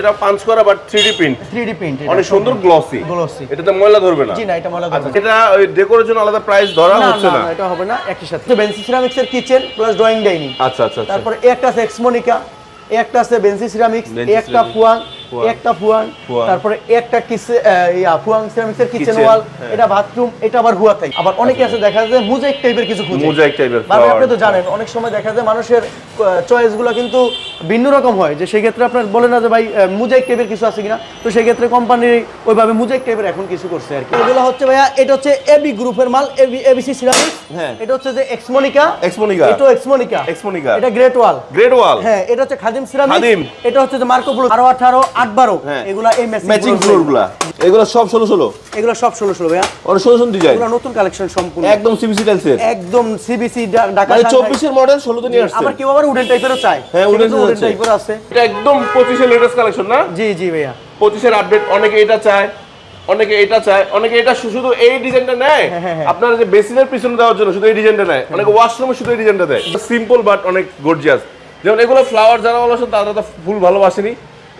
এটা পাঁচ করা but three D print 3D print অনেক সুন্দর গ্লসি গ্লসি এটাতে ময়লা ধরবে না। জি না এটা ময়লা ধরবে না। এটা ওই ডেকোরের জন্য আলাদা প্রাইস ধরা হচ্ছে না এটা হবে না একই সাথে। তো বেনসি সিরামিক্স এর কিচেন প্লাস ড্রয়িং ডাইনিং আচ্ছা আচ্ছা আচ্ছা। তারপর একটা আছে এক্সমোনিকা একটা আছে বেনসি সিরামিক্স একটা ফুয়াং, একটা ফুয়াং। তারপরে একটা কিসে ইয়া ফুয়াং সিরামিক্স এর কিচেন ওয়াল হ্যাঁ। এটা বাথরুম এটা আবার হুয়াতাই আবার অনেকে আছে দেখা যায় মোজাইক টাইপের কিছু খুঁজে। মোজাইক টাইপের মানে আপনি তো জানেন অনেক সময় দেখা যায় মানুষের চয়েসগুলো কিন্তু ভিন্ন রকম হয়। যে সেই ক্ষেত্রে আপনার বলে না যে ভাই মুজাইক টাইপের কিছু আছে কিনা? তো সেই ক্ষেত্রে কোম্পানি ওইভাবে মুজাইক টাইপের এখন কিছু করছে আর কি। এগুলো হচ্ছে ভাইয়া এটা হচ্ছে এবি গ্রুপের মাল এবি এবিসি সিরামিক্স হ্যাঁ। এটা হচ্ছে যে এক্সমোনিকা এক্সমোনিকা এটা এক্সমোনিকা এক্সমোনিকা। এটা গ্রেট ওয়াল গ্রেট ওয়াল হ্যাঁ এটা হচ্ছে খাদিম সিরামিক্স খাদিম। এটা হচ্ছে যে মার্কো ব্লু 18 8 12। এগুলা এই ম্যাচিং ফ্লোরগুলা এগুলো সব ষোলো ষোলো। এগুলো সব 16 16 ভাইয়া। অনেক ষোলো ষোলো ডিজাইন এগুলো নতুন কালেকশন সম্পূর্ণ। একদম সিবিসি টাইলসের একদম সিবিসি ঢাকা মানে সাংহাই। চব্বিশের মডেল ষোলোতে নিয়ে আসছে। আবার কেউ আবার উডেন টাইপেরও চায়। হ্যাঁ, wooden সেক্ষেত্রে টাইপের আছে। এটা একদম পঁচিশের লেটেস্ট কালেকশন না? জি জি ভাইয়া। পঁচিশের আপডেট অনেকে এটা চায় অনেকে এটা চায় অনেকে এটা শুধু এই ডিজাইনটা নেয়? হ্যাঁ, হ্যাঁ, হ্যাঁ। আপনার যে বেসিনের পিছনে দেওয়ার জন্য শুধু এই ডিজাইনটা নেয় অনেকে ওয়াশরুমে শুধু এই ডিজাইনটা দেয়। সিম্পল বাট অনেক গর্জিয়াস যেমন এগুলো ফ্লাওয়ার যারা ভালোবাসেন তারা তো ফুল ভালোবাসেনি।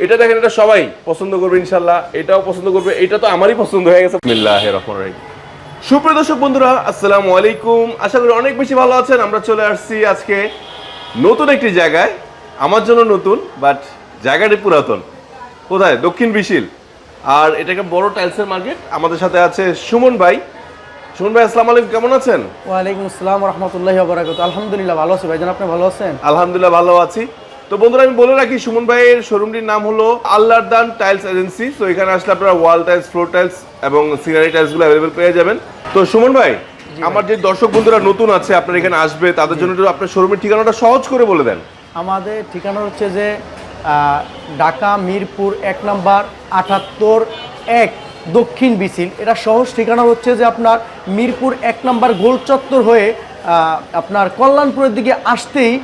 এটা দেখেন এটা সবাই পছন্দ করবে ইনশাল্লাহ। এটাও পছন্দ করবে এটা তো আমারই পছন্দ হয়ে গেছে। বিসমিল্লাহ রহমান রহিম। সুপ্রিয় দর্শক বন্ধুরা আসসালামু আলাইকুম। আশা করি অনেক বেশি ভালো আছেন। আমরা চলে আসছি আজকে নতুন একটি জায়গায়। আমার জন্য নতুন বাট জায়গাটি পুরাতন। কোথায়? দক্ষিণ বিশিল। আর এটা একটা বড় টাইলসের মার্কেট আমাদের সাথে আছে সুমন ভাই। সুমন ভাই আসসালামু আলাইকুম। কেমন আছেন? ওয়ালাইকুম আসসালাম রহমতুল্লাহি আলহামদুলিল্লাহ ভালো আছি ভাইজান আপনি ভালো আছেন? আলহামদুলিল্লাহ ভালো আছি। তো বন্ধুরা আমি বলে রাখি সুমন ভাইয়ের শোরুমটির নাম হলো আল্লাহর দান টাইলস এজেন্সি তো এখানে আসলে আপনারা ওয়াল টাইলস ফ্লোর টাইলস এবং সিনারি টাইলসগুলো অ্যাভেলেবেল পেয়ে যাবেন। তো সুমন ভাই আমার যে দর্শক বন্ধুরা নতুন আছে আপনার এখানে আসবে তাদের জন্য একটু আপনার শোরুমের ঠিকানাটা সহজ করে বলে দেন। আমাদের ঠিকানা হচ্ছে যে ঢাকা মিরপুর এক নাম্বার আটাত্তর এক দক্ষিণ বিসিল। এটা সহজ ঠিকানা হচ্ছে যে আপনার মিরপুর এক নাম্বার গোল চত্বর হয়ে আপনার কল্যাণপুরের দিকে আসতেই আহ,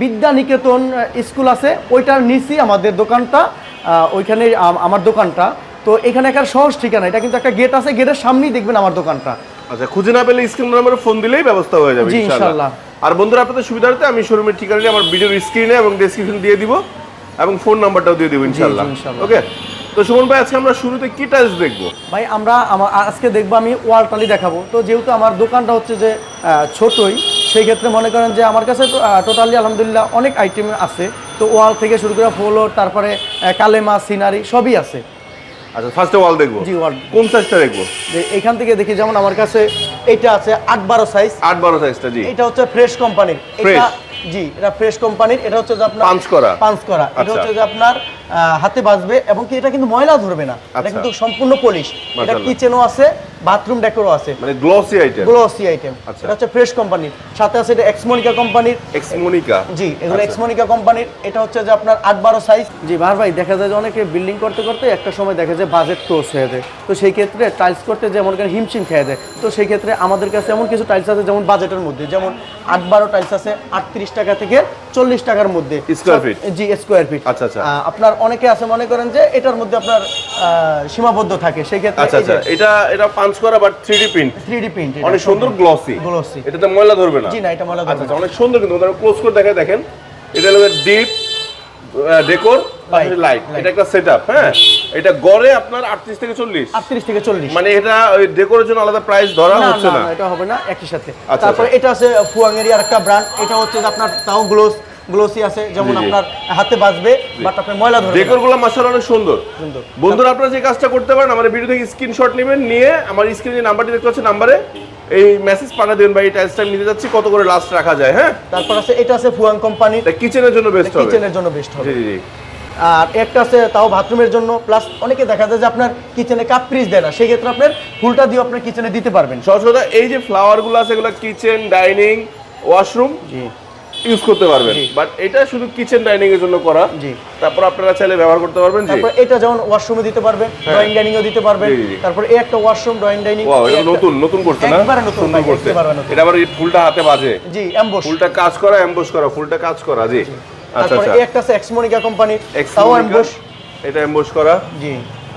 বিদ্যা নিকেতন স্কুল আছে ওইটার নিচেই আমাদের দোকানটা ওইখানে আমার দোকানটা। তো এখানে একটা সহজ ঠিকানা এটা কিন্তু একটা গেট আছে গেটের সামনেই দেখবেন আমার দোকানটা। আচ্ছা খুঁজে না পেলে স্ক্রিন নাম্বারে ফোন দিলেই ব্যবস্থা হয়ে যাবে ইনশাআল্লাহ। আর বন্ধুরা আপনাদের সুবিধার্থে আমি শোরুমের ঠিকানাটি আমার ভিডিওর স্ক্রিনে এবং ডেসক্রিপশন দিয়ে দিব এবং ফোন নাম্বারটাও দিয়ে দিব ইনশাআল্লাহ। ওকে তো সুমন ভাই আজকে আমরা শুরুতে কি টাইলস দেখব? ভাই আমরা আমার আজকে দেখব আমি ওয়াল টালি দেখাবো। তো যেহেতু আমার দোকানটা হচ্ছে যে ছোটই সেই ক্ষেত্রে মনে করেন যে আমার কাছে টোটালি আলহামদুলিল্লাহ অনেক আইটেম আছে। তো ওয়াল থেকে শুরু করে ফ্লোর তারপরে কালেমা সিনারি সবই আছে। আচ্ছা ফার্স্টে ওয়াল দেখব। জি ওয়াল। কোন সাইজটা দেখব? যে এখান থেকে দেখি যেমন আমার কাছে এটা আছে আট বারো সাইজ আট বারো সাইজটা জি। এটা হচ্ছে ফ্রেশ কোম্পানির এটা জি এটা ফ্রেশ কোম্পানির এটা হচ্ছে যে আপনার পাঞ্চ করা? পাঞ্চ করা। এটা আচ্ছা। হচ্ছে যে আপনার হাতে বাজবে এবং কি এটা কিন্তু ময়লা ধরবে না এটা আচ্ছা। কিন্তু সম্পূর্ণ পলিশ এটা। কিচেনও আছে বাথরুম ডেকোরও আছে। মানে গ্লসি আইটেম গ্লোসি আইটেম আচ্ছা। এটা হচ্ছে ফ্রেশ কোম্পানির সাথে আছে এটা এক্সমোনিকা কোম্পানির এক্সমোনিকা জি এগুলো আচ্ছা। এক্সমোনিকা কোম্পানির এটা হচ্ছে যে আপনার আট বারো সাইজ জি ভার ভাই দেখা যায় যে অনেকে বিল্ডিং করতে করতে একটা সময় দেখা যায় বাজেট ক্লোজ হয়ে যায়। তো সেই ক্ষেত্রে টাইলস করতে যে মনে করেন হিমশিম খেয়ে যায়। তো সেই ক্ষেত্রে আমাদের কাছে এমন কিছু টাইলস আছে যেমন বাজেটের মধ্যে। যেমন আট বারো টাইলস আছে আটত্রিশ টাকা থেকে চল্লিশ টাকার মধ্যে। Square feet? জি স্কোয়ার ফিট আচ্ছা, আচ্ছা। আপনার অনেকে আছে মনে করেন যে এটার মধ্যে আপনার আহ, সীমাবদ্ধ থাকে। সেই ক্ষেত্রে আচ্ছা আচ্ছা। এটা এটা পাঞ্চ করা but three D print three D print অনেক সুন্দর গ্লসি Glossy। এটাতে ময়লা ধরবে না। জি না এটা ময়লা ধরবে আচ্ছা, অনেক সুন্দর কিন্তু ক্লোজ করে দেখে দেখেন। এটা হলো ডিপ ডেকোর Light, লাইট এটা একটা সেটআপ হ্যাঁ? এটা গড়ে আপনার 38 থেকে 40 আটত্রিশ থেকে চল্লিশ। মানে এটা ওই ডেকোরের জন্য আলাদা প্রাইস ধরা হচ্ছে না না। এটা হবে না একই সাথে। আচ্ছা, তারপর আচ্ছা। এটা আছে ফুয়াংয়েরই আরেকটা ব্র্যান্ড এটা হচ্ছে আপনার তাও গ্লোস গ্লোসি আছে যেমন। আপনার হাতে বাজবে বাট আপনার ময়লা ধরবে ডেকোরগুলো মাশাআল্লাহ অনেক সুন্দর। সুন্দর। বন্ধুরা আপনারা যে কাজটা করতে পারেন আমার ভিডিও থেকে স্ক্রিনশট নেবেন নিয়ে আমার স্ক্রিনে যে নাম্বারটি দেখতে পাচ্ছেন নাম্বারে এই মেসেজ পাঠা দেবেন ভাই এই টাইলসটা আমি নিতে যাচ্ছি কত করে লাস্ট রাখা যায়? হ্যাঁ? তারপর আছে এটা আছে ফুয়াং কোম্পানির এটা কিচেনের জন্য বেস্ট হবে। কিচেনের জন্য বেস্ট হবে। জি জি আর একটা আছে তাও বাথরুমের জন্য প্লাস অনেকে দেখা যায় যে আপনার কিচেনে কাপ ফ্রিজ দেয় না সেই ক্ষেত্রে আপনার ফুলটা দিয়ে আপনার কিচেনে দিতে পারবেন। সহজ কথা এই যে ফ্লাওয়ারগুলো আছে এগুলো কিচেন ডাইনিং ওয়াশরুম জি। ইউজ করতে পারবেন। বাট এটা শুধু কিচেন ডাইনিং এর জন্য করা। জি। তারপর আপনারা চাইলে ব্যবহার করতে পারবেন জি। তারপর এটা যেমন ওয়াশরুমে দিতে পারবেন ড্রয়িং ডাইনিং এও দিতে পারবেন। তারপর এই একটা ওয়াশরুম ড্রয়িং ডাইনিং ওয়াও এটা নতুন নতুন করতে না? একবারে নতুন ভাই, করছে। এটা আবার এই ফুলটা হাতে বাজে। জি এমবোস ফুলটা কাজ করা এমবোস করা ফুলটা কাজ করা জি। আচ্ছা তারপরে আচ্ছা। এই একটা আছে এক্সমোনিকা কোম্পানির তাও এমবোস এটা এমবোস করা। জি।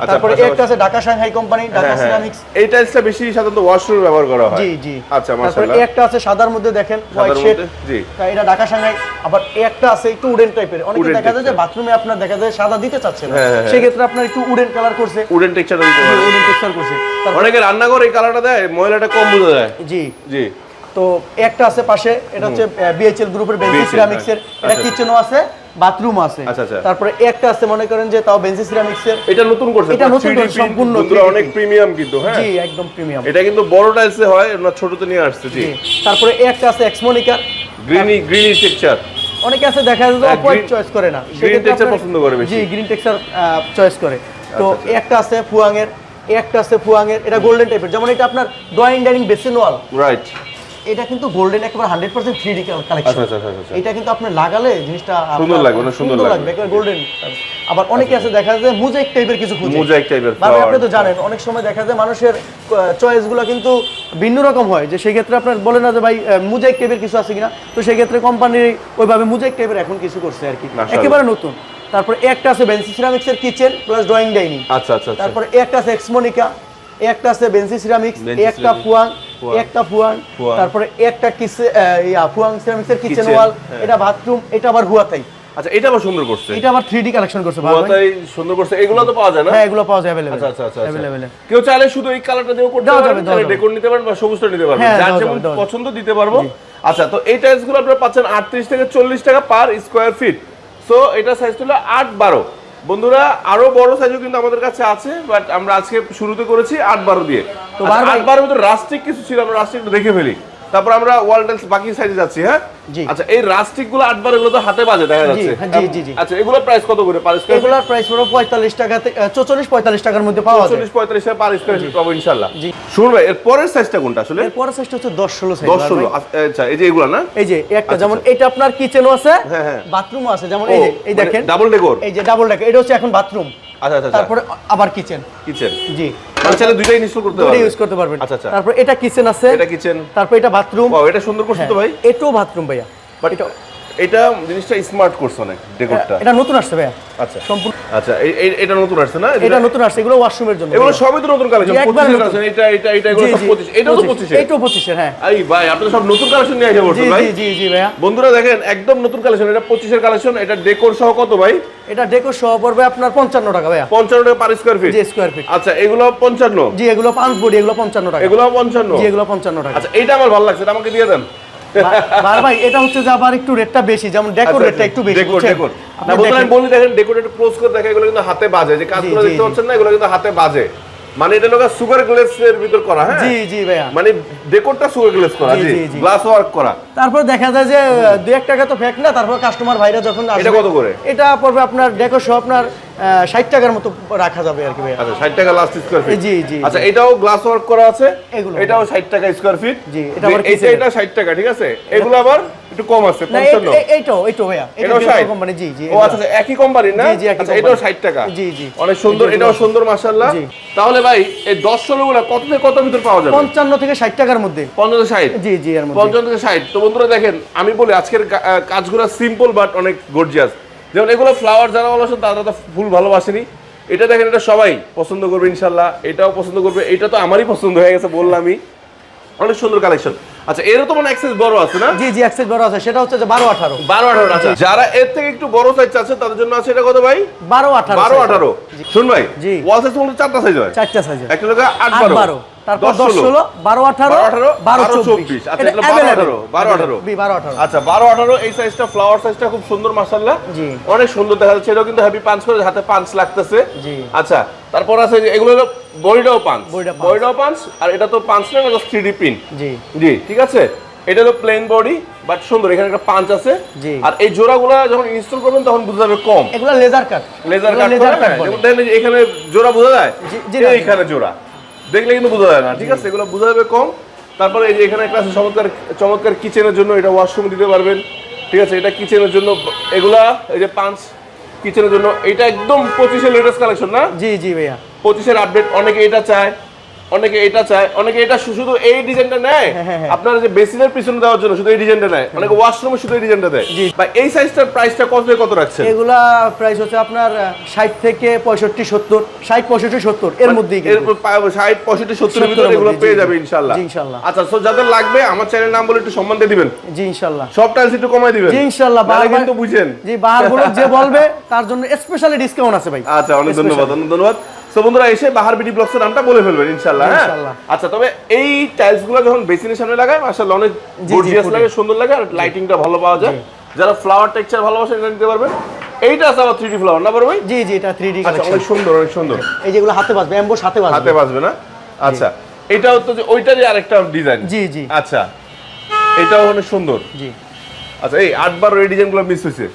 তারপরে একটা আছে ঢাকা সাংহাই কোম্পানি ঢাকা হ্যাঁ, হ্যাঁ। সিরামিক্স এই টাইলসটা বেশি সাধারণত ওয়াশরুমে ব্যবহার করা হয়। জি জি। আচ্ছা তারপরে মাশাআল্লাহ। একটা আছে সাদার মধ্যে দেখেন হোয়াইট শেড জি। এটা ঢাকা সাংহাই আবার একটা আছে একটু উডেন টাইপের। অনেকে দেখা যায় যে বাথরুমে আপনার দেখা যায় সাদা দিতে চাচ্ছে না। হ্যাঁ, হ্যাঁ, হ্যাঁ। আপনার একটু উডেন কালার করছে। উডেন টেক্সচারটা দিতে পারে। উডেন টেক্সচার করছে। অনেকে রান্নাঘর এই কালারটা দেয় ময়লাটা কম বোঝা যায়। জি। জি। তো একটা আছে পাশে এটা হচ্ছে বিএইচএল গ্রুপের বেঞ্চি BHL, সিরামিক্স এর হ্যাঁ। এটা আচ্ছা, কিচেনও আছে। বাথরুম আছে। আচ্ছা, আচ্ছা। তারপরে একটা আছে মনে করেন যে তাও বেঞ্চি সিরামিক্স এর। এটা নতুন করছে এটা নতুন 3D করছে, print, সম্পূর্ণ বন্ধুরা 3D অনেক প্রিমিয়াম কিন্তু হ্যাঁ। জি একদম প্রিমিয়াম এটা কিন্তু বড় টাইলসে হয় ওনার ছোটতে নিয়ে আসছে জি। তারপরে একটা আছে এক্সমোনিকার গ্রিনি গ্রিনি টেক্সচার অনেকে আছে দেখা যায় যে হ্যাঁ, green- চয়েস করে না। texture আপনার- পছন্দ করে বেশি। জি গ্রিন টেক্সচার চয়েস করে। তো আচ্ছা, আচ্ছা। একটা আছে ফুয়াং এর একটা আছে ফুয়াংয়ের এটা গোল্ডেন টাইপের যেমন এটা আপনার drawing dining basin wall right এটা কিন্তু গোল্ডেন একেবারে হান্ড্রেড পার্সেন্ট থ্রি ডি আচ্ছা কালেকশন আচ্ছা আচ্ছা আচ্ছা এটা কিন্তু আপনি লাগালে জিনিসটা সুন্দর লাগবে, সুন্দর লাগবে। একেবারে গোল্ডেন আবার অনেকে আছে দেখা যায় মোজাইক টাইপের কিছু খুঁজে। Type এর মানে আপনি তো জানেন অনেক সময় দেখা যায় মানুষের চয়েসগুলো কিন্তু ভিন্ন রকম হয়। যে সেই ক্ষেত্রে আপনার বলে না যে ভাই মুজাইক টাইপের কিছু আছে কিনা? তো সেই ক্ষেত্রে কোম্পানি ওইভাবে মুজাইক টাইপের এখন কিছু করছে আর কি। একেবারে নতুন। তারপরে একটা আছে বেঞ্সি সিরামিক্স এর কিচেন প্লাস ড্রয়িং ডাইনিং আচ্ছা আচ্ছা আচ্ছা। তারপরে একটা আছে এক্সমোনিকা একটা আছে বেঞ্সি সিরামিক্স একটা ফুয়াং, একটা ফুয়াং ফুয়াং। তারপরে একটা কিসে ইয়া ফুয়াং সিরামিক্স এর কিচেন Kitchen, ওয়াল হ্যাঁ। এটা বাথরুম এটা আবার হুয়াতাই আচ্ছা এটা আবার সুন্দর করছে এটা আবার 3D কালেকশন করছে ভাই মাথায় সুন্দর করছে এগুলো তো পাওয়া যায় না হ্যাঁ এগুলো পাওয়া যায় अवेलेबल আচ্ছা আচ্ছা আচ্ছা আচ্ছা। अवेलेबल কেউ চাইলে শুধু এই কালারটা দিয়েও করতে দেওয়া পারবেন যাবে, দেওয়া যাবে। ডেকোর নিতে পারেন বা সবুজটা নিতে পারবেন হ্যাঁ, যার দেওয়া যেমন যাবে, দেওয়া পছন্দ দিতে পারবো আচ্ছা তো এই টাইলস গুলো আপনারা পাচ্ছেন আটত্রিশ থেকে চল্লিশ টাকা পার স্কোয়ার ফিট সো এটা সাইজ ছিল আট বারো বন্ধুরা আরও বড় সাইজও কিন্তু আমাদের কাছে আছে বাট আমরা আজকে শুরুতে করেছি আট বারো দিয়ে। তো বারো আট বারোর ভিতরে রাস্টিক কিছু ছিল আমরা রাস্টিক দেখে ফেলি। তারপর আমরা ওয়াল টাইলস বাকি সাইজে যাচ্ছি হ্যাঁ? আচ্ছা এই রাস্টিকগুলো আট বারো গুলো তো হাতে বাজে দেখা যাচ্ছে? হ্যাঁ, জি, জি, জি। আচ্ছা এগুলোর প্রাইস কত করে পার স্কোয়ার এগুলোর প্রাইস পড়বে 45 টাকা থেকে 44 45 টাকার মধ্যে পাওয়া যায়। চল্লিশ পঁয়তাল্লিশ টাকা পার স্কোয়ার ফিট পাবো ইনশাল্লাহ জি। শুনুন ভাই এর পরের সাইজটা কোনটা আসলে? এরপরে সাইজটা হচ্ছে 10 16 সাইজ দশ ষোলো। আচ্ছা এই যে এগুলা না? এই যে একটা আচ্ছা, যেমন আচ্ছা। এটা আপনার কিচেনও আছে হ্যাঁ, হ্যাঁ। বাথরুমও আছে যেমন এই যে এই দেখেন। ডাবল ডেকোর এই যে ডাবল ডেক এটা হচ্ছে এখন বাথরুম আচ্ছা আচ্ছা আচ্ছা। তারপরে আবার কিচেন কিচেন জি। মানে চাইলে দুইটাই ইনস্টল করতে ইউজ করতে পারবেন। আচ্ছা আচ্ছা। তারপর এটা কিচেন আছে। এটা কিচেন তারপর এটা বাথরুম ওয়াও এটা সুন্দর করছে তো ভাই। এটাও বাথরুম ভাইয়া। বাট এটা এটা জিনিসটা স্মার্ট করছে অনেক ডেকোরটা এটা নতুন আসছে ভাইয়া। আচ্ছা। সম্পূর্ণ আচ্ছা এটা নতুন আসছে না? এটা নতুন আসছে এগুলো ওয়াশরুমের জন্য। এগুলো সবই তো নতুন কালেকশন একবার 25 নতুন। কালেকশন এটা এটা এটা এগুলো সব 25 এটাও তো 25 25 এইটাও 25 এর হ্যাঁ। এই ভাই আপনি সব নতুন কালেকশন নিয়ে বলছেন ভাই। জি জি জি ভাইয়া। বন্ধুরা দেখেন একদম নতুন কালেকশন এটা 25 এর কালেকশন এটা ডেকোর সহ কত ভাই? এটা ডেকো সহ পড়বে আপনার 55 টাকা ভাইয়া। 55 টাকা পার স্কয়ার ফিট জি স্কোয়ার ফিট আচ্ছা এগুলো 55 জি এগুলো পাঁচ বডি এগুলো 55 টাকা। এগুলো 55 জি এগুলো 55 টাকা। আচ্ছা এইটা আমার ভালো লাগছে এটা আমাকে দিয়ে দেন। বার ভাই এটা হচ্ছে যে আবার একটু রেটটা বেশি যেমন ডেকোর রেটটা একটু বেশি ডেকোর ডেকোর না বলতে আমি বলি দেখেন ডেকোর একটু ক্লোজ করে দেখা এগুলো কিন্তু হাতে বাজে। যে কাজগুলো দেখতে পাচ্ছেন না এগুলো কিন্তু হাতে বাজে। মানে এটা লোক সুগার গ্লেস এর ভিতর করা হ্যাঁ? জি জি ভাইয়া। মানে ডেকোরটা সুগার গ্লেস করা জি। গ্লাস ওয়ার্ক করা। তারপর দেখা যায় যে দু এক টাকা তো ফেক না তারপর কাস্টমার ভাইরা যখন আসবে এটা কত করে? এটা পড়বে আপনার ডেকো সহ আপনার ষাট টাকার মতো রাখা যাবে আর কি ভাইয়া। আচ্ছা 60 টাকা লাস্ট স্কয়ার ফিট জি, জি, আচ্ছা এটাও গ্লাস ওয়ার্ক করা আছে? এগুলো। এটাও 60 টাকা স্কয়ার ফিট জি, এটা আবার এটা এটা 60 টাকা ঠিক আছে? এগুলো আবার একটু কম আছে না 55 এইটাও এইটাও ভাইয়া। এটাও 60 কোম্পানি জি জি ও আচ্ছা আচ্ছা, একই কোম্পানি না? জি, জি, আচ্ছা এটাও 60 টাকা। জি, জি। অনেক সুন্দর এটাও সুন্দর মাশাআল্লাহ। জি। তাহলে ভাই এই 10 16 গুলো কত থেকে কত ভিতর পাওয়া যাবে? পঞ্চান্ন থেকে ষাট টাকার মধ্যে। 50 থেকে 60 জি জি এর মধ্যে। পঞ্চান্ন থেকে ষাট। তো বন্ধুরা দেখেন আমি বলি আজকের কাজগুলো সিম্পল বাট অনেক গর্জিয়াস যেমন এগুলো ফ্লাওয়ার যারা ভালোবাসেন তারা তো ফুল ভালোবাসেনি। এটা দেখেন এটা সবাই পছন্দ করবে ইনশাল্লাহ এটাও পছন্দ করবে এটা তো আমারই পছন্দ হয়ে গেছে বললামই। অনেক সুন্দর কালেকশন আচ্ছা এরও তো মানে অ্যাক্সেস বড় আছে না? জি জি অ্যাক্সেস বড় আছে সেটা হচ্ছে যে বারো আঠারো। বারো আঠারো আচ্ছা। যারা এর থেকে একটু বড় সাইজ আছে তাদের জন্য আছে এটা কত ভাই? বারো আঠারো বারো আঠারো। শুন ভাই জি। ওয়াল সাইজ মধ্যে চারটা সাইজ হয়। চারটা সাইজের একটা লোক আট আট বারো বারো। তারপর দশ দশ ষোলো ষোলো বারো আঠারো আঠারো, বারো বারো চব্বিশ। চব্বিশ। আচ্ছা, এটা বারো আঠারো, বারো আঠারো। বারো আঠারো। আচ্ছা বারো আঠারো এই সাইজটা ফ্লাওয়ার সাইজটা খুব সুন্দর মাসাল্লাহ অনেক সুন্দর দেখা যাচ্ছে। এটাও কিন্তু হ্যাপি পাঞ্চ করে হাতে পাঞ্চ লাগতেছে। আচ্ছা তারপর আছে এগুলো হলো বডিটাও পাঞ্চ বডিটা পাঞ্চ আর এটা তো পাঞ্চ না এটা থ্রি ডি পিন জি। জি ঠিক আছে? এটা হলো প্লেন বডি বাট সুন্দর এখানে একটা পাঞ্চ আছে। আর এই জোড়াগুলো যখন ইনস্টল করবেন তখন বুঝতে যাবে কম। এগুলো লেজার কাট লেজার কাট এখানে জোড়া বোঝা যায়? জি, জি না, জোড়া। দেখলে কিন্তু বোঝা যায় না ঠিক আছে? এগুলো বোঝা যাবে কম। তারপরে এই যে এখানে একটা আছে চমৎকার চমৎকার কিচেনের জন্য এটা ওয়াশরুম দিতে পারবেন ঠিক আছে? এটা কিচেনের জন্য এগুলা এই যে পাঁচ কিচেনের জন্য এটা একদম পঁচিশের লেটেস্ট কালেকশন না? জি জি ভাইয়া। পঁচিশের আপডেট অনেকে এটা চায়। অনেকে এটা চায় অনেকে এটা শুধু এই ডিজাইনটা নেয়। হ্যাঁ, হ্যাঁ, হ্যাঁ। আপনার যে বেসিনের পিছনে দেওয়ার জন্য শুধু এই ডিজাইনটা নেয় অনেকে ওয়াশরুমে শুধু এই ডিজাইনটা দেয়। বা এই সাইজটার প্রাইসটা কত থেকে কত রাখছেন? এগুলা প্রাইস হচ্ছে আপনার ষাট থেকে পঁয়ষট্টি সত্তর। ষাট পঁয়ষট্টি সত্তর এর মধ্যেই মানে এর সত্তরের ভিতরে এগুলো পেয়ে যাবে জি। আচ্ছা সো যাদের লাগবে আমার চ্যানেল নাম বলে একটু সম্মান দিয়ে দিবেন। জি ইনশাল্লাহ। সব টাইলস একটু কমাই দিবেন। জি বারবার- কিন্তু বুঝেন। জি বাহারগুলো যে বলবে তার জন্য স্পেশালি ডিসকাউন্ট আছে ভাই। আচ্ছা অনেক ধন্যবাদ অনেক ধন্যবাদ। সো বন্ধুরা এসে বাহার বিডি ব্লগসের নামটা বলে ফেলবেন ইনশাল্লাহ হ্যাঁ? আচ্ছা তবে এই টাইলসগুলো যখন বেসিনের সামনে লাগায় মাশাআল্লাহ অনেক গর্জিয়াস লাগে সুন্দর লাগে আর লাইটিংটা ভালো পাওয়া যায়। যারা ফ্লাওয়ার টেক্সচার ভালোবাসে এটা নিতে পারবেন। এইটা আছে আবার 3D ফ্লাওয়ার না বড় ভাই? জি জি এটা থ্রি ডি আচ্ছা অনেক সুন্দর অনেক সুন্দর। এই যেগুলো হাতে বাজবে এমবোস হাতে হাতে বাজবে বাজবে না আচ্ছা এটা হচ্ছে যে ওইটারই আরেকটা ডিজাইন জি, জি। আচ্ছা এটাও অনেক সুন্দর। জি। আচ্ছা এই আটবার এই ডিজাইনগুলো মিস হয়েছে।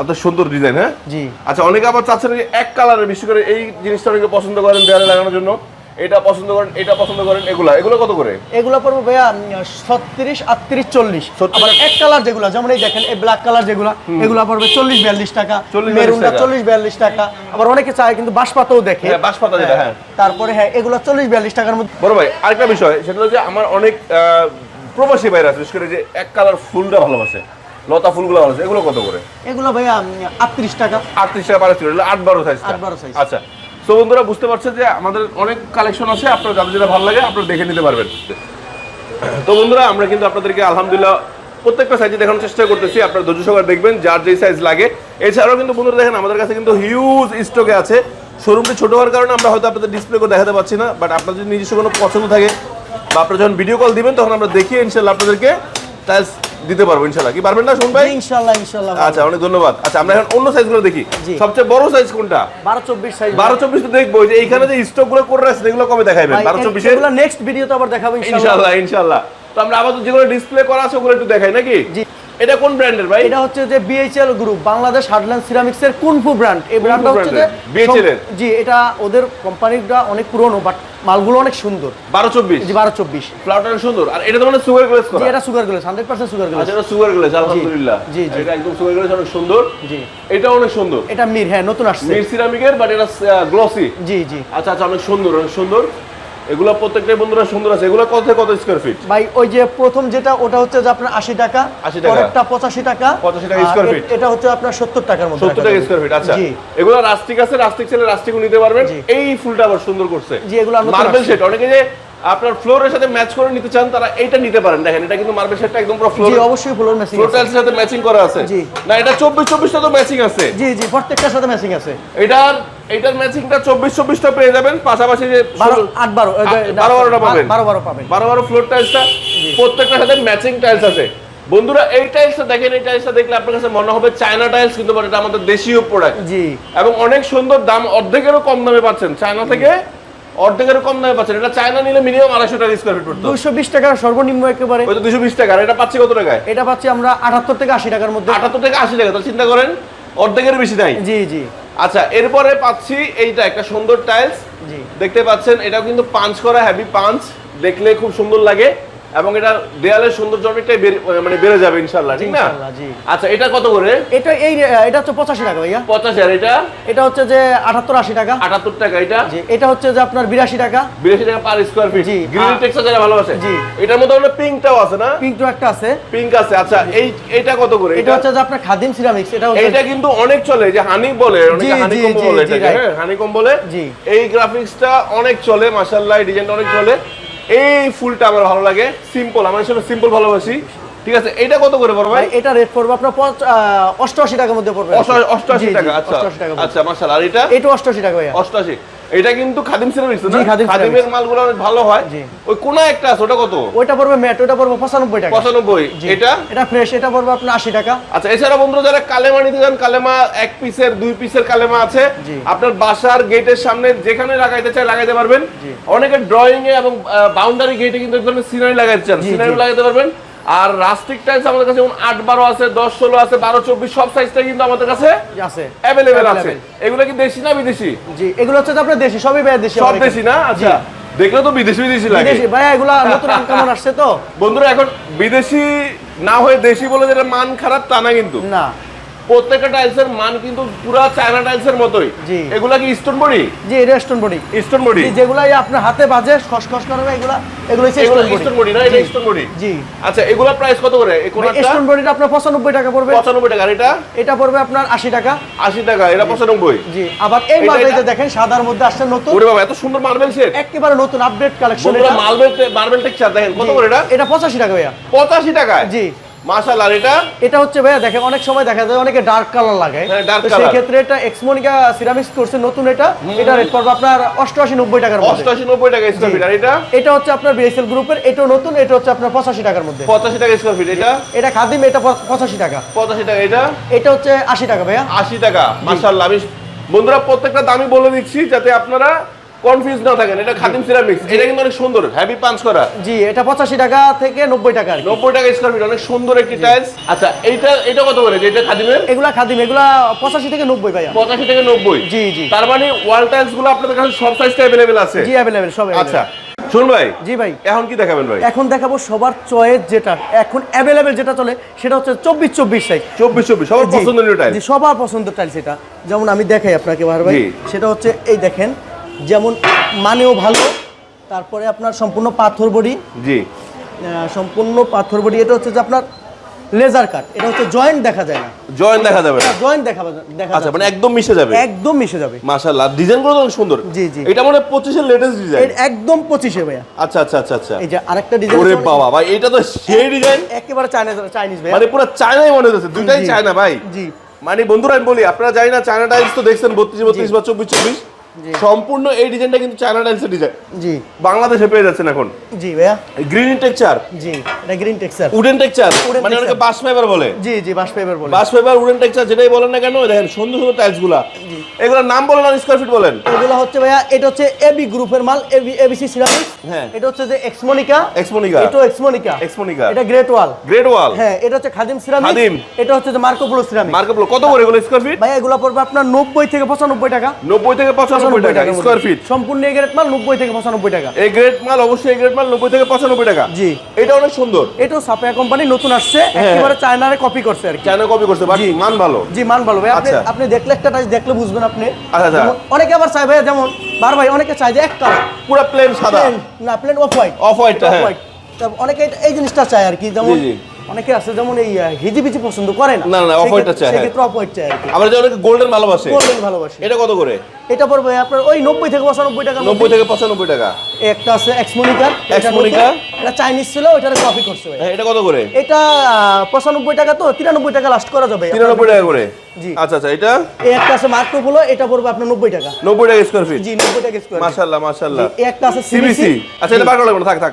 এত সুন্দর ডিজাইন হ্যাঁ? জি। আচ্ছা অনেকে আবার চাচ্ছেন এক কালারের বিশেষ করে এই জিনিসটা অনেকে পছন্দ করেন দেয়ালে লাগানোর জন্য। এটা পছন্দ করেন এটা পছন্দ করেন এগুলা। এগুলো কত করে? এগুলো পড়ব ভাইয়া ছত্রিশ আটত্রিশ চল্লিশ। আবার এক কালার যেগুলো যেমন এই দেখেন এই ব্ল্যাক কালার যেগুলো এগুলো পড়বে চল্লিশ বিয়াল্লিশ টাকা। মেরুনটা চল্লিশ বিয়াল্লিশ টাকা। আবার অনেকে চায় কিন্তু বাঁশপাতাও দেখে। হ্যাঁ, বাঁশপাতা যেটা, হ্যাঁ। তারপরে হ্যাঁ এগুলো চল্লিশ বিয়াল্লিশ টাকার মধ্যে বড় ভাই আরেকটা বিষয় সেটা হচ্ছে আমার অনেক প্রবাসী ভাইরা আছে বিশেষ করে যে এক কালার ফুলটা ভালোবাসে। লতা ফুলগুলো ভালোবাসে এগুলো কত করে? এগুলো ভাইয়া আটত্রিশ টাকা। আটত্রিশ টাকা পারে ছিল আট বারো সাইজ আট বারো size। আচ্ছা তো বন্ধুরা বুঝতে পারছেন যে আমাদের অনেক কালেকশন আছে আপনার যাদের যেটা ভালো লাগে আপনারা দেখে নিতে পারবেন। তো বন্ধুরা আমরা কিন্তু আপনাদেরকে আলহামদুলিল্লাহ প্রত্যেকটা সাইজে দেখানোর চেষ্টা করতেছি আপনারা ধৈর্য সহকারে দেখবেন যার যেই সাইজ লাগে। এছাড়াও কিন্তু বন্ধুরা দেখেন আমাদের কাছে কিন্তু হিউজ স্টকে আছে। শোরুমটি ছোট হওয়ার কারণে আমরা হয়তো আপনাদের ডিসপ্লে করে দেখাতে পারছি না বাট আপনার যদি নিজস্ব কোনো পছন্দ থাকে বা আপনারা যখন ভিডিও কল দিবেন তখন আমরা দেখিয়ে ইনশাল্লাহ আপনাদেরকে টাইলস দিতে পারব ইনশাল্লাহ কি পারবেন না শুন ভাই? ইনশাল্লাহ ইনশাল্লাহ আচ্ছা অনেক ধন্যবাদ। আচ্ছা আমরা এখন অন্য সাইজগুলো দেখি। সবচেয়ে বড় সাইজ কোনটা? বারো চব্বিশ সাইজ বারো চব্বিশ তো দেখব যে এইখানে যে স্টকগুলো করে রাখছেন এগুলো কবে দেখাবেন বারো চব্বিশের? এগুলো নেক্সট ভিডিওতে আবার দেখাবো ইনশাল্লাহ ইনশাল্লাহ ইনশাল্লাহ তো আমরা আবার যেগুলো ডিসপ্লে করা আছে ওগুলো একটু দেখাই নাকি? জি। এটা কোন ব্র্যান্ডের ভাই? এটা হচ্ছে যে BHL group Bangladesh Hardland ceramics এর কুনফু ব্র্যান্ড এই ব্র্যান্ডটা হচ্ছে যে brand-এর, জি এটা ওদের কোম্পানিটা অনেক পুরনো বাট মালগুলো অনেক সুন্দর। বারো চব্বিশ। জি বারো চব্বিশ। সুন্দর। আর এটা তো মানে সুগার গ্লেস জি এটা sugar hundred percent sugar glaze আচ্ছা এটা সুগার গ্লেস আলহামদুলিল্লাহ। জি, জি। এটা একদম সুগার গ্লেস অনেক সুন্দর। জি। এটা অনেক সুন্দর। এটা মির হ্যাঁ নতুন আসছে। মির সিরামিকের বাট এটা গ্লসি জি জি। আচ্ছা আচ্ছা অনেক সুন্দর অনেক সুন্দর। এগুলো প্রত্যেকটাই বন্ধুরা সুন্দর আছে। এগুলো কত কত স্কোয়ার ফিট ভাই ওই যে প্রথম যেটা ওটা হচ্ছে যে আপনার আশি টাকা 80 টাকা। পরেরটা পঁচাশি টাকা 85 টাকা স্কোয়ার ফিট এটা হচ্ছে আপনার সত্তর টাকার মধ্যে সত্তর রাখা টাকা স্কয়ার ফিট আচ্ছা। এগুলো রাস্টিক আছে রাস্তিক ছেলে রাস্টিকও নিতে পারবেন। এই ফুলটা আবার সুন্দর করছে। জি, এগুলো মার্বেল সেট অনেকে যে আপনার ফ্লোরের সাথে ম্যাচ করে নিতে চান তারা এইটা নিতে পারেন। দেখেন এটা কিন্তু মার্বেল শেডটা একদম পুরো ফ্লোর জি অবশ্যই ফ্লোর ম্যাচিং ফ্লোর টাইলসের সাথে ম্যাচিং করা আছে। জি। না এটা চব্বিশ চব্বিশটা তো ম্যাচিং আছে। জি জি প্রত্যেকটার সাথে ম্যাচিং আছে। এটার এটার ম্যাচিংটা চব্বিশ চব্বিশটা পেয়ে যাবেন। পাশাপাশি যে বারো আট বারো ওই যে- আ- বারো বারোটা পাবেন। বারো বারো পাবেন। বারো বারো ফ্লোর টাইলসটা প্রত্যেকটার সাথে ম্যাচিং টাইলস আছে। বন্ধুরা এই টাইলসটা দেখেন এই টাইলসটা দেখলে আপনার কাছে মনে হবে চায়না টাইলস কিন্তু এটা আমাদের দেশীয় প্রোডাক্ট জি। এবং অনেক সুন্দর দাম অর্ধেকেরও কম দামে পাচ্ছেন। চায়না থেকে অর্ধেকেরও কম দামে পাচ্ছেন। এটা চায়না নিলে মিনিমাম আড়াইশো টাকা স্কোয়ার ফিট পড়তো। দুশো বিশ টাকার সর্বনিম্ন একেবারে। ওই তো দুশো বিশ টাকা। এটা পাচ্ছি কত টাকায়? এটা পাচ্ছি আমরা আটাত্তর থেকে আশি টাকার মধ্যে। আটাত্তর থেকে আশি টাকা। তাহলে চিন্তা করেন অর্ধেকের বেশি নাই? জি জি। আচ্ছা এরপরে পাচ্ছি এইটা একটা সুন্দর টাইলস জি। দেখতে পাচ্ছেন এটাও কিন্তু পাঞ্চ করা হ্যাভি পাঞ্চ দেখলে খুব সুন্দর লাগে। এবং এটা দেয়ালের সৌন্দর্য অনেকটাই মানে বেড়ে যাবে ইনশাল্লাহ ঠিক না। আচ্ছা এটা কত করে? এটা এই এটা হচ্ছে পঁচাশি টাকা ভাইয়া। পঁচাশি আর এটা? এটা হচ্ছে যে আটাত্তর আশি টাকা। আটাত্তর টাকা এটা? জি এটা হচ্ছে যে আপনার বিরাশি টাকা। বিরাশি টাকা পার স্কোয়ার ফিট জি, গ্রিন টেক্সচার যারা ভালোবাসে। জি। এটার মধ্যে অনেক পিঙ্কটাও আছে না? পিঙ্কটো একটা আছে। পিঙ্ক আছে আচ্ছা এই এটা কত করে? এটা হচ্ছে যে আপনার খাদিম সিরামিক্স এটা হচ্ছে এইটা কিন্তু অনেক চলে যে হানি বলে অনেকে হানি জি, কম্বো বলে right. হ্যাঁ হানি কম্বো বলে। জি। এই গ্রাফিক্সটা অনেক চলে মাশাআল্লাহ এই ডিজাইনটা অনেক চলে। এই ফুলটা আমার ভালো লাগে। সিম্পল আমার আসলে সিম্পল ভালোবাসি। ঠিক আছে এটা কত করে পড়বে? ভাই এটা রেট পড়বে আপনার পঞ্চ- আহ, অষ্টআশি টাকার মধ্যে পড়বে অষ্টা- অষ্টআশি জি, জি, টাকা আচ্ছা। আচ্ছা মাশাআল্লাহ আর এটা? এটা অষ্টআশি টাকা ভাই অষ্টআশি। এটা কিন্তু খাদিম সিরামিক্স না খাদিম খাদিমের মালগুলো অনেক ভালো হয়। ওই কোনা একটা আছে ওটা কত? ওইটা পড়বে ম্যাট ওটা পড়বে পঁচানব্বই টাকা। পঁচানব্বই জি। এটা? এটা ফ্রেশ এটা পড়বে আপনার আশি টাকা। আচ্ছা এছাড়া বন্ধুরা যারা কালেমা নিতে চান কালেমা এক পিসের দুই পিসের কালেমা আছে। আপনার বাসার গেটের সামনে যেখানে লাগাইতে চাই লাগাইতে পারবেন। অনেকে ড্রয়িং এ এবং বাউন্ডারি গেটে কিন্তু এক ধরনের সিনারি লাগাইতে চান। সিনারি লাগাইতে পারবেন। আর রাস্টিক টাইলস আমাদের কাছে যেমন আট বারো আছে দশ ষোলো আছে বারো চব্বিশ সব সাইজটাই কিন্তু আমাদের কাছে আছে। অ্যাভেলেবেল আছে। এগুলো কি দেশি না বিদেশি? জি এগুলো হচ্ছে আপনার দেশি সবই দেশি সব দেশি না? আচ্ছা দেখলে তো বিদেশি বিদেশি লাগে। বিদেশি এগুলো নতুন আনকামন আসছে তো। বন্ধুরা এখন বিদেশি না হয়ে দেশি বলে যেটা মান খারাপ তা না কিন্তু। না। প্রত্যেকটা টাইলসের মান কিন্তু পুরা চায়না টাইলসের মতোই। এগুলা কি স্টোন বডি জি এটা স্টোন বডি স্টোন বডি যেগুলো আপনার হাতে বাজে খসখস করবে এগুলা এগুলো স্টোন বডি না? এটা স্টোন বডি জি। আচ্ছা এগুলা প্রাইস কত করে? স্টোন বডিটা আপনার পঁচানব্বই টাকা পড়বে। 95 টাকা। আর এটা? এটা পড়বে আপনার আশি টাকা। 80 টাকা এটা 95 জি আবার এই এটা- মার্বেলটা দেখেন সাদার মধ্যে আসছে নতুন। ওরে বাবা এত সুন্দর মার্বেল সেট একেবারে নতুন আপডেট কালেকশন বন্ধুরা মার্বেল মার্বেল টেক্সচার দেখেন কত করে এটা? এটা পঁচাশি টাকা ভাইয়া। 85 টাকায়? জি। মাশাআল্লাহ এটা? এটা হচ্ছে ভাইয়া দেখেন অনেক সময় দেখা যায় অনেকে ডার্ক কালার লাগে। হ্যাঁ, dark তো সেই ক্ষেত্রে এটা এক্সমোনিকা সিরামিক্স করছে নতুন এটা। এটা রেট পড়বে আপনার অষ্টআশি নব্বই টাকার মধ্যে। 88 90 টাকা স্কয়ার ফিট আর এটা? এটা হচ্ছে আপনার বিএসএল গ্রুপের এটাও নতুন এটা হচ্ছে আপনার পঁচাশি টাকার মধ্যে। 85 টাকা স্কয়ার ফিট এটা? এটা খাদিম এটা পঁচাশি টাকা। 85 টাকা এটা? এটা হচ্ছে আশি টাকা ভাইয়া। আশি টাকা মাশাআল্লাহ আমি বন্ধুরা প্রত্যেকটা দামই বলে দিচ্ছি যাতে আপনারা কনফিউজ না থাকেন এটা খাদিম সিরামিক্স এটা কিন্তু অনেক সুন্দর হেভি পাঞ্চ করা। জি এটা পঁচাশি টাকা থেকে নব্বই টাকা আর কি। নব্বই টাকা স্কোয়ার ফিট অনেক সুন্দর একটি টাইলস আচ্ছা এইটা এটা কত করে? যেটা খাদিমের? এগুলা খাদিম এগুলা পঁচাশি থেকে নব্বই ভাইয়া। পঁচাশি থেকে নব্বই। জি জি। তার মানে ওয়াল টাইলসগুলো আপনাদের কাছে সব সাইজটা অ্যাভেলেবেল আছে? জি অ্যাভেলেবেল সব আচ্ছা শুন ভাই। জি ভাই। এখন কি দেখাবেন ভাই? এখন দেখাবো সবার চয়েস যেটা এখন অ্যাভেলেবেল যেটা চলে সেটা হচ্ছে চব্বিশ চব্বিশ সাইজ চব্বিশ চব্বিশ সবার টাইলস জি, সবার পছন্দের টাইলস এটা। যেমন আমি দেখাই আপনাকে ভাই। সেটা হচ্ছে এই দেখেন যেমন মানেও ভালো তারপরে আপনার সম্পূর্ণ পাথর বডি। জি। সম্পূর্ণ পাথর বডি এটা হচ্ছে যে আপনার লেজার কাট এটা হচ্ছে জয়েন্ট দেখা যায় না। জয়েন্ট দেখা যাবে না। জয়েন্ট দেখা দেখা আচ্ছা মানে একদম মিশে যাবে। একদম মিশে যাবে। মাশাআল্লাহ ডিজাইনগুলো তো অনেক সুন্দর। জি, জি। এটা মানে পঁচিশের লেটেস্ট ডিজাইন এর একদম পঁচিশে ভাইয়া। আচ্ছা আচ্ছা আচ্ছা আচ্ছা। এই যে আরেকটা ডিজাইন ওরে বাবা ভাই এটা তো সেই ডিজাইন একেবারে চাইনিজ চাইনিজ ভাইয়া। মানে পুরো চায়নাই মনে হচ্ছে দুইটাই। চায়না ভাই। জি। মানে বন্ধুরা আমি বলি আপনারা জানি না চায়না টাইলস তো দেখছেন বত্রিশ বত্রিশ বা চব্বিশ চব্বিশ। জি। সম্পূর্ণ এই ডিজাইনটা কিন্তু চায়না টাইলসের ডিজাইন জি। বাংলাদেশে পেয়ে যাচ্ছেন এখন। জি ভাইয়া। গ্রিন টেক্সচার জি এটা গ্রিন টেক্সচার উডেন টেক্সচার মানে অনেকে বাস ফাইবার বলে। জি জি বাস পেপার বলে। বাস ফাইবার উডেন টেক্সচার যেটাই বলেন না কেন দেখেন সুন্দর সুন্দর টাইলসগুলা। এগুলোর নাম বলেন আর স্কোয়ার ফিট বলেন। এগুলো হচ্ছে ভাইয়া এটা হচ্ছে এবি গ্রুপের মাল এবি এবিসি সিরামিক্স হ্যাঁ। এটা হচ্ছে যে এক্সমোনিকা এক্সমোনিকা এটা এক্সমোনিকা এক্সমোনিকা এটা গ্রেট ওয়াল গ্রেট ওয়াল হ্যাঁ এটা হচ্ছে খাদিম সিরামিক্স খাদিম। এটা হচ্ছে যে মার্কো পোলো সিরামিক্স মার্কেট কত করে এগুলো স্কোয়ার ফিট ভাইয়া এগুলো পড়বে আপনার নব্বই থেকে পঁচানব্বই টাকা। নব্বই থেকে পঁচানব্বই টাকা স্কোয়ার ফিট সম্পূর্ণ এই গ্রেট মাল নব্বই থেকে পঁচানব্বই টাকা। এই গ্রেট মাল অবশ্যই এই গ্রেট মাল নব্বই থেকে পঁচানব্বই টাকা। জি। এটা অনেক সুন্দর। এটাও সাপেয়া কোম্পানি নতুন আসছে হ্যাঁ। একেবারে চায়নারে কপি করছে আর চায়না কপি করছে বাট মান ভালো। জি মান ভালো। ভাই আপনি আচ্ছা। আপনি দেখলে একটা টাইস দেখলে বুঝবেন আপনি। আচ্ছা, আচ্ছা। অনেকে আবার চাই ভাই যেমন বার ভাই অনেকে চাই যে এক কালার পুরো প্লেন সাদা। না প্লেন অফ হোয়াইট অফ হোয়াইটটা হ্যাঁ অনেকে এই জিনিসটা চায় আর কি যেমন। অনেকে আছে যেমন এই হিজি বিজি পছন্দ করে না। না, না, off white টা চায়, হ্যাঁ। সেক্ষেত্রে অফ হোয়াইট কি। আবার যে অনেকে গোল্ডেন ভালোবাসে। গোল্ডেন ভালোবাসি। এটা কত করে? এটা পড়বে আপনার ওই নব্বই থেকে পঁচানব্বই টাকা নব্বই থেকে পঁচানব্বই টাকা। একটা আছে এক্সমোনিকার Exmonica? এটা চাইনিজ ছিল ওইটারে কপি করছে ভাই। হ্যাঁ, এটা কত করে? এটা আহ, পঁচানব্বই টাকা তো তিরানব্বই টাকা লাস্ট করা যাবে। তিরানব্বই টাকা করে? জি। আচ্ছা আচ্ছা এটা? এই একটা আছে মার্কো পোলো এটা পড়বে আপনার নব্বই টাকা। নব্বই টাকা স্কোয়ার ফিট জি নব্বই টাকা স্কোয়ার মাশাল্লাহ মাশাল্লাহ এই একটা আছে সিবিসি আচ্ছা এটা বার করা লাগবে থাক থাক।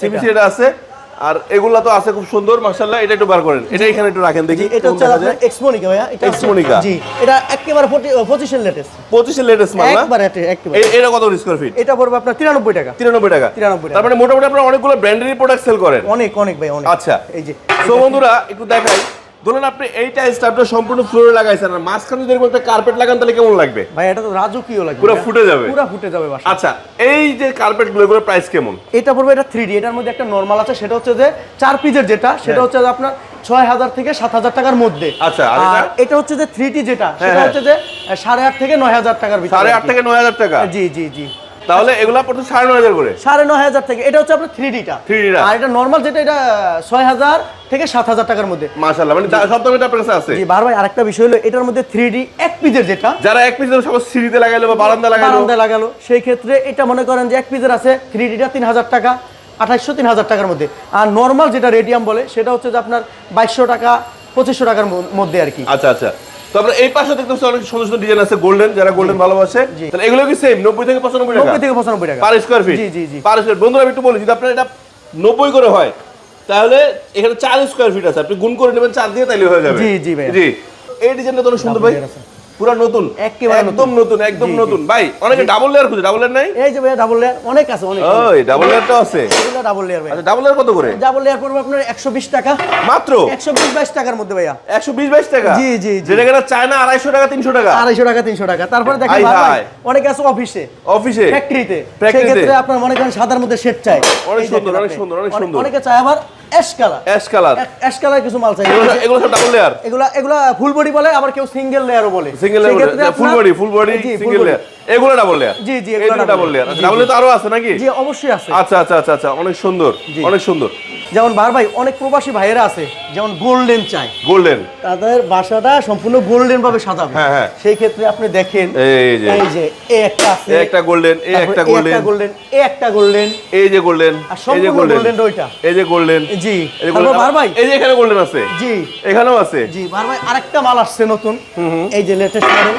সিবিসি এটা আছে। আর এগুলা তো আছে খুব সুন্দর মাশাআল্লাহ। এটা একটু বার করেন। এটা এখানে একটু রাখেন দেখি এটা হচ্ছে আপনার এক্সমোনিকা ভাইয়া এটা এক্সমোনিকা জি এটা একেবারে এর লেটেস্ট পঁচিশের লেটেস্ট মাল না? একবারে এটা কত স্কয়ার ফিট এটা পড়বে আপনার তিরানব্বই টাকা। তিরানব্বই টাকা। 93 টাকা। তার মানে মোটামুটি আপনারা অনেকগুলো ব্র্যান্ডেড প্রোডাক্ট সেল করেন। অনেক অনেক ভাই অনেক। আচ্ছা। এই যে সো বন্ধুরা একটু দেখাই। ধরুন আপনি এই টাইলসটা সম্পূর্ণ ফ্লোরে লাগাইছেন আর মাঝখানে যদি একটা কার্পেট লাগান তাহলে কেমন লাগবে ভাই এটা তো রাজকীয় লাগবে পুরো ফুটে যাবে। পুরো ফুটে যাবে বাসা আচ্ছা এই যে কার্পেটগুলো এগুলোর প্রাইস কেমন এটা পড়বে এটা থ্রি ডি এটার মধ্যে একটা নর্মাল আছে সেটা হচ্ছে যে চার পিজের যেটা সেটা হ্যাঁ। হচ্ছে যে আপনার ছয় হাজার থেকে সাত হাজার টাকার মধ্যে আচ্ছা, আর এটা? হচ্ছে যে থ্রি যেটা সেটা হ্যাঁ। হচ্ছে যে সাড়ে আট থেকে নয় হাজার টাকার সাড়ে আট থেকে নয় হাজার টাকা জি জি জি তাহলে এগুলা পড়ছে সাড়ে নয় হাজার করে? সাড়ে নয় হাজার থেকে। এটা হচ্ছে আপনার থ্রি ডিটা 3D টা। আর এটা নর্মাল যেটা এটা ছয় হাজার থেকে সাত হাজার টাকার মধ্যে। মাশাল্লাহ মানে সব দামে আপনার কাছে আছে। জি বার ভাই আরেকটা বিষয় হলো এটার মধ্যে থ্রি ডি এক পিজের যেটা যারা এক পিস সব সিঁড়িতে লাগাইলো বা বারান্দা লাগাইলো। বারান্দা লাগালো সেই ক্ষেত্রে এটা মনে করেন যে এক পিজের আছে থ্রি ডিটা তিন হাজার টাকা আঠাইশশো তিন হাজার টাকার মধ্যে। আর নর্মাল যেটা রেডিয়াম বলে সেটা হচ্ছে যে আপনার বাইশশো টাকা পঁচিশশো টাকার মধ্যে আর কি। আচ্ছা আচ্ছা। তো এই পাশে দেখতে অনেক সুন্দর সুন্দর ডিজাইন আছে গোল্ডেন যারা গোল্ডেন ভালোবাসে তাহলে এগুলো কি সেম নব্বই থেকে পঁচানব্বই টাকা? নব্বই থেকে পঁচানব্বই টাকা। পার স্কোয়ার ফিট জি জি জি। পার স্কোয়ার বন্ধুরা আমি একটু বলি যদি আপনার এটা নব্বই করে হয় তাহলে এখানে চার স্কোয়ার ফিট আছে। আপনি গুণ করে নেবেন চার দিয়ে তাহলে হয়ে যাবে। জি, জি ভাই জি। এই ডিজাইনটা তো অনেক সুন্দর ভাই। পুরো নতুন। একেবারে একদম নতুন। একদম। নতুন। ভাই অনেকে ডাবল লেয়ার খুঁজে ডাবল লেয়ার নাই? এই যে ভাইয়া ডাবল লেয়ার অনেক আছে অনেক ওই ডাবল লেয়ারটাও আছে। ডাবল লেয়ার ভাই আচ্ছা ডাবল লেয়ার কত করে? ডাবল লেয়ার পড়বে আপনার একশো বিশ টাকা। মাত্র? একশো বিশ বাইশ টাকার মধ্যে ভাইয়া। একশো বিশ বাইশ টাকা? জি, জি। যেটা কিনা চায়না আড়াইশো টাকা তিনশো টাকা? আড়াইশো টাকা তিনশো টাকা। তারপরে দেখেন ভাই। ভাই, অনেকে আছে অফিসে। অফিসে? ফ্যাক্টরিতে তে। সেক্ষেত্রে আপনার মনে করেন সাদার মধ্যে শেড চাই। অনেক সুন্দর, অনেক সুন্দর, অনেক সুন্দর। অনেকে চায় আবার ash colour ash colour ash colour কিছু মাল চাই। এগুলো এগুলো সব ডাবল লেয়ার এগুলা এগুলা ফুল বডি বলে আবার কেউ সিঙ্গেল লেয়ারও বলে। Single layer full body full body single layer এগুলো ডাবল লেয়ার জি, জি, এগুলো ডাবল লেয়ার ডাবল লেয়ার তো আরও আছে নাকি? জি অবশ্যই আছে। আচ্ছা আচ্ছা আচ্ছা আচ্ছা অনেক সুন্দর অনেক সুন্দর। যেমন বার ভাই অনেক প্রবাসী ভাইয়েরা আছে যেমন গোল্ডেন চাই। গোল্ডেন তাদের বাসাটা সম্পূর্ণ গোল্ডেন ভাবে সাজাবে হ্যাঁ, হ্যাঁ। সেই ক্ষেত্রে আপনি দেখেন এই যে। এই যে একটা আছে। এই একটা গোল্ডেন এই একটা গোল্ডেন গোল্ডেন এ একটা গোল্ডেন এই যে গোল্ডেন এই যে গোল্ডেন ওইটা। এই যে গোল্ডেন জি। তারপর বার ভাই এই যে এখানে গোল্ডেন আছে। জি। এখানেও আছে। জি বার ভাই আরেকটা মাল আসছে নতুন। এই যে লেটেস্ট মডেল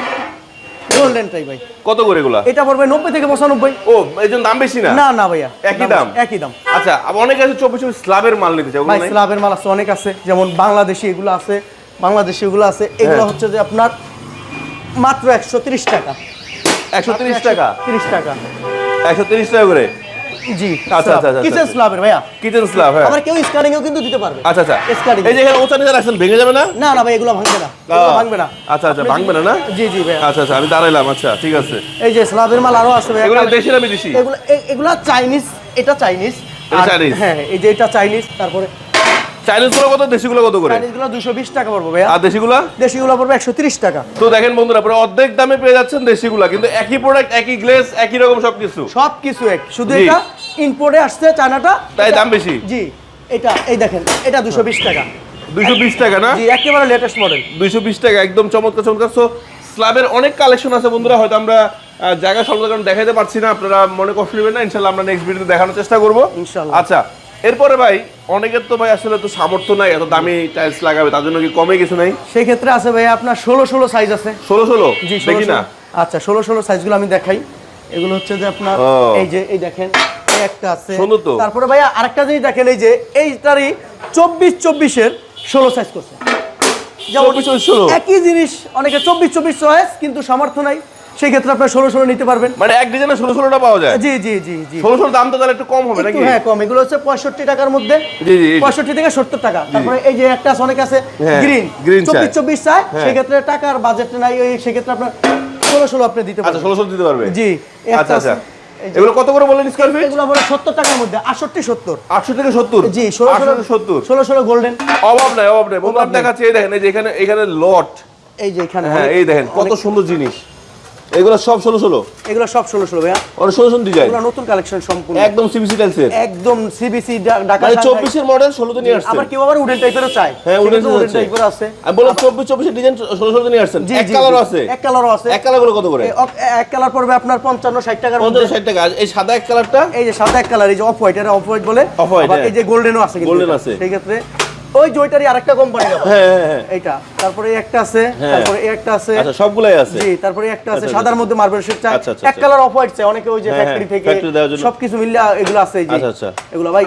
গোল্ডেনটাই ভাই কত করে এগুলা? এটা পড়বে নব্বই থেকে পঁচানব্বই। ও এজন দাম বেশি না? না না ভাইয়া একই দাম? একই দাম। আচ্ছা অনেক আছে চব্বিশ চব্বিশ স্ল্যাবের মাল নিতে চাই ভাই স্ল্যাবের মাল আছে অনেক আছে যেমন বাংলাদেশি এগুলো আছে বাংলাদেশি এগুলো আছে এগুলো হ্যাঁ। হচ্ছে যে আপনার মাত্র একশো তিরিশ টাকা। একশো তিরিশ টাকা? তিরিশ টাকা। একশো তিরিশ টাকা করে? জি আচ্ছা, আচ্ছা, আচ্ছা, কিচেন স্ল্যাবের ভাইয়া। কিচেন স্ল্যাব হ্যাঁ। আবার কেউ স্কারিংও কিন্তু দিতে পারবে। আচ্ছা আচ্ছা। স্কারিং। এই যে এখানে ওচা রাখছেন ভেঙে যাবে না? না না ভাই এগুলো ভাঙবে না। ভাঙবে না। আচ্ছা আচ্ছা ভাঙবে না না? জি জি ভাইয়া। আচ্ছা আচ্ছা আমি দাঁড়াইলাম আচ্ছা ঠিক আছে। এই যে স্লাবের মাল আরও আছে ভাই এগুলো দেশি না বিদেশি? এগুলো এগুলো চাইনিজ এটা চাইনিজ। আর- হ্যাঁ এই যে এটা চাইনিজ তারপরে কত কত করে? টাকা পড়বে ভাইয়া। আর পড়বে টাকা। তো দেখেন বন্ধুরা পুরো অর্ধেক দামে পেয়ে যাচ্ছেন দেশি কিন্তু একই প্রোডাক্ট একই গ্লেজ একই রকম সবকিছু। সব এক। শুধু এটা ইম্পোর্টে আসছে চায়নাটা তাই দাম বেশি? জি এটা এই দেখেন এটা দুশো বিশ টাকা। দুইশো বিশ টাকা না? জি একেবারে লেটেস্ট মডেল দুইশো বিশ টাকা একদম চমৎকার চমৎকার। সো স্ল্যাবের অনেক কালেকশন আছে বন্ধুরা হয়তো আমরা জায়গা সব কারণ দেখাইতে পারছি না আপনারা মনে কষ্ট নেবেন না ইনশাল্লাহ আমরা নেক্সট ভিডিওতে দেখানোর চেষ্টা করব। আচ্ছা এরপরে ভাই অনেকের তো ভাই আসলে তো সামর্থ্য নাই এত দামি টাইলস লাগাবে তার জন্য কি কমে কিছু নাই? সেই ক্ষেত্রে আছে ভাইয়া আপনার ষোলো ষোলো সাইজ আছে। ষোলো ষোলো? জি দেখি না। আচ্ছা ষোলো ষোলো সাইজগুলো আমি দেখাই। এগুলো হচ্ছে যে আপনার এই যে এই দেখেন এই একটা আছে। সুন্দর তো। তারপরে ভাইয়া আরেকটা জিনিস দেখেন এই যে এইটারই চব্বিশ চব্বিশের ষোলো সাইজ করছে। যেমন 24 ষোলো? একই জিনিস অনেকে চব্বিশ চব্বিশ চয়েস কিন্তু সামর্থ্য নাই। সেই ক্ষেত্রে আপনার ষোলো ষোলো নিতে পারবেন। মানে এক ডিজাইনে ষোলো ষোলোটা পাওয়া যায়? জি জি জি জি। ষোলো ষোলো দাম তো তাহলে একটু কম হবে নাকি? হ্যাঁ কম। এগুলো হচ্ছে পঁয়ষট্টি টাকার মধ্যে। জি, জি। পঁয়ষট্টি থেকে সত্তর টাকা। তারপরে এই যে একটা অনেক আছে হ্যাঁ, গ্রিন green চায়। চব্বিশ চব্বিশ চায় হ্যাঁ। সেক্ষেত্রে টাকার বাজেট নাই ওই সেক্ষেত্রে আপনার ষোলো ষোলো আপনি দিতে আচ্ছা পারবেন ষোলো ষোলো দিতে পারবে? জি আচ্ছা আচ্ছা। এগুলো কত করে বললেন স্কোয়ার ফিট এগুলো আমরা সত্তর টাকার মধ্যে আটষট্টি সত্তর। আটশো থেকে সত্তর? জি ষোলো আটশো ষোলো থেকে সত্তর? ষোলো ষোলো গোল্ডেন অভাব নাই অভাব নাই। বন্ধু নেই। দেখাচ্ছে এই দেখেন এই যে এখানে এখানে লট এই যে এখানে হ্যাঁ এই দেখেন কত সুন্দর জিনিস। এগুলো সব ষোলো ষোলো? এগুলো সব ষোলো ষোলো ভাইয়া। সুন্দর সুন্দর ডিজাইন। এগুলো নতুন কালেকশন সম্পূর্ণ। একদম সিবিসি টাইলসের একদম সিবিসি ঢাকা মানে সাংহাই। চব্বিশের মডেল ষোলোতে নিয়ে আসছেন। আবার কেউ আবার উডেন টাইপেরও চায়। হ্যাঁ উডেন টাইপের আছে। আমি বললাম চব্বিশ চব্বিশের ডিজাইন ষোলো ষোলোতে নিয়ে আসছেন। এক কালারও আছে। এক কালারও আছে। এক কালারগুলো কত করে? এক কালার পড়বে আপনার পঞ্চান্ন ষাট টাকার মধ্যে। পঞ্চাশ ষাট টাকা। এই সাদা এক কালারটা এই যে সাদা এক কালার এই যে অফ হোয়াইট এটা অফ হোয়াইট বলে। Off-white, আবার হ্যাঁ। এই যে গোল্ডেনও আছে গোল্ডেন আছে। সেই ক্ষেত্রে ওই জয়টারই আরেকটা কোম্পানি হ্যাঁ হ্যাঁ হ্যাঁ। এইটা। তারপরে একটা আছে হ্যাঁ। তারপরে একটা আছে। আচ্ছা সবগুলাই আছে? জি তারপরে একটা আছে আচ্ছা, সাদার মধ্যে মার্বেল শেড চাই। আচ্ছা, আচ্ছা, এক আচ্ছা। কালার অফ হোয়াইট চাই। অনেকে ওই যে হ্যাঁ, ফ্যাক্টরি হ্যাঁ, থেকে। সবকিছু মিললে এগুলো আছে এই যে। আচ্ছা, আচ্ছা। এগুলো ভাই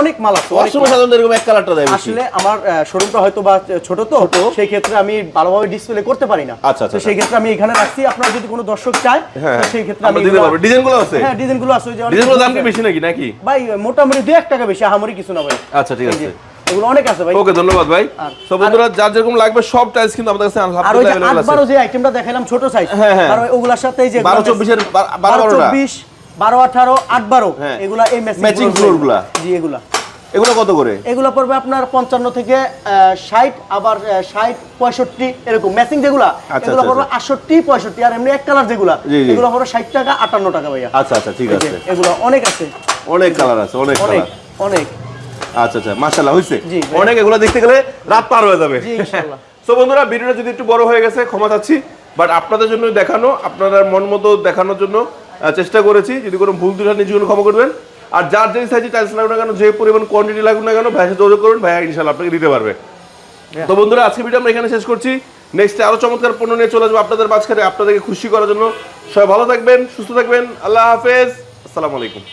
অনেক মাল আছে ওয়াশরুমে সাধারণত এরকম এক কালারটা দেয় আসলে আমার শোরুমটা হয়তো বা ছোট তো সেই ক্ষেত্রে আমি ভালোভাবে ডিসপ্লে করতে পারি না। আচ্ছা, আচ্ছা, সেই ক্ষেত্রে আমি এখানে রাখছি। আপনার যদি কোনো দর্শক চায় হ্যাঁ সেই ক্ষেত্রে আমি দিতে পারব ডিজাইনগুলো আছে? হ্যাঁ ডিজাইনগুলো আছে। ওই যে অনেক ডিজাইনগুলোর দাম কি বেশি নাকি? নাকি? ভাই মোটামুটি দুই এক টাকা বেশি আহামরি কিছু না ভাই। আচ্ছা ঠিক আছে। এগুলো অনেক আছে ভাই। ওকে ধন্যবাদ ভাই। আর- সো বন্ধুরা যার যেরকম লাগবে সব টাইলস কিন্তু আমাদের কাছে আর ওই যে আলহামদুলিল্লাহ আট available বারো আছে। যে আইটেমটা দেখালাম ছোট সাইজ হ্যাঁ, হ্যাঁ। আর ওগুলার সাথে এই যে বারো চব্বিশের বা- বারো বারো বারোটা চব্বিশ বারো আঠারো আট বারো হ্যাঁ। এগুলা এই floor গুলা। জি এগুলা। এগুলো কত করে? এগুলো পড়বে আপনার পঞ্চান্ন থেকে ষাট আবার ষাট পঁয়ষট্টি এরকম। ম্যাচিং যেগুলা আচ্ছা, এগুলো আচ্ছা, পড়বে আটষট্টি পঁয়ষট্টি আর এমনি এক কালার যেগুলা। এগুলো পড়বে ষাট টাকা আটান্ন টাকা ভাইয়া। আচ্ছা আচ্ছা ঠিক আছে। এগুলো অনেক আছে। অনেক কালার আছে অনেক অনেক অনেক। আচ্ছা আচ্ছা মাশাআল্লাহ হইছে? অনেক এগুলো দেখতে গেলে রাত পার হয়ে যাবে। জি, ইনশাআল্লাহ। সো বন্ধুরা ভিডিওটা যদি একটু বড় হয়ে গেছে ক্ষমা চাচ্ছি বাট আপনাদের জন্য দেখানো আপনারা মন মতো দেখানোর জন্য চেষ্টা করেছি যদি কোনো ভুল নিজের জন্য ক্ষমা করবেন। আর যার যে সাইজে টাইলস লাগুন না কেন যে পরিমাণ কোয়ান্টিটি লাগুন না কেন ভাইয়ের যোগাযোগ করুন ভাইয়া ইনশাল্লাহ আপনাকে দিতে পারবে। তো বন্ধুরা আজকে ভিডিও আমরা এখানে শেষ করছি। নেক্সটে আরও চমৎকার পণ্য নিয়ে চলে আসব আপনাদের মাঝখানে আপনাদেরকে খুশি করার জন্য। সবাই ভালো থাকবেন সুস্থ থাকবেন আল্লাহ হাফেজ আসসালামু আলাইকুম।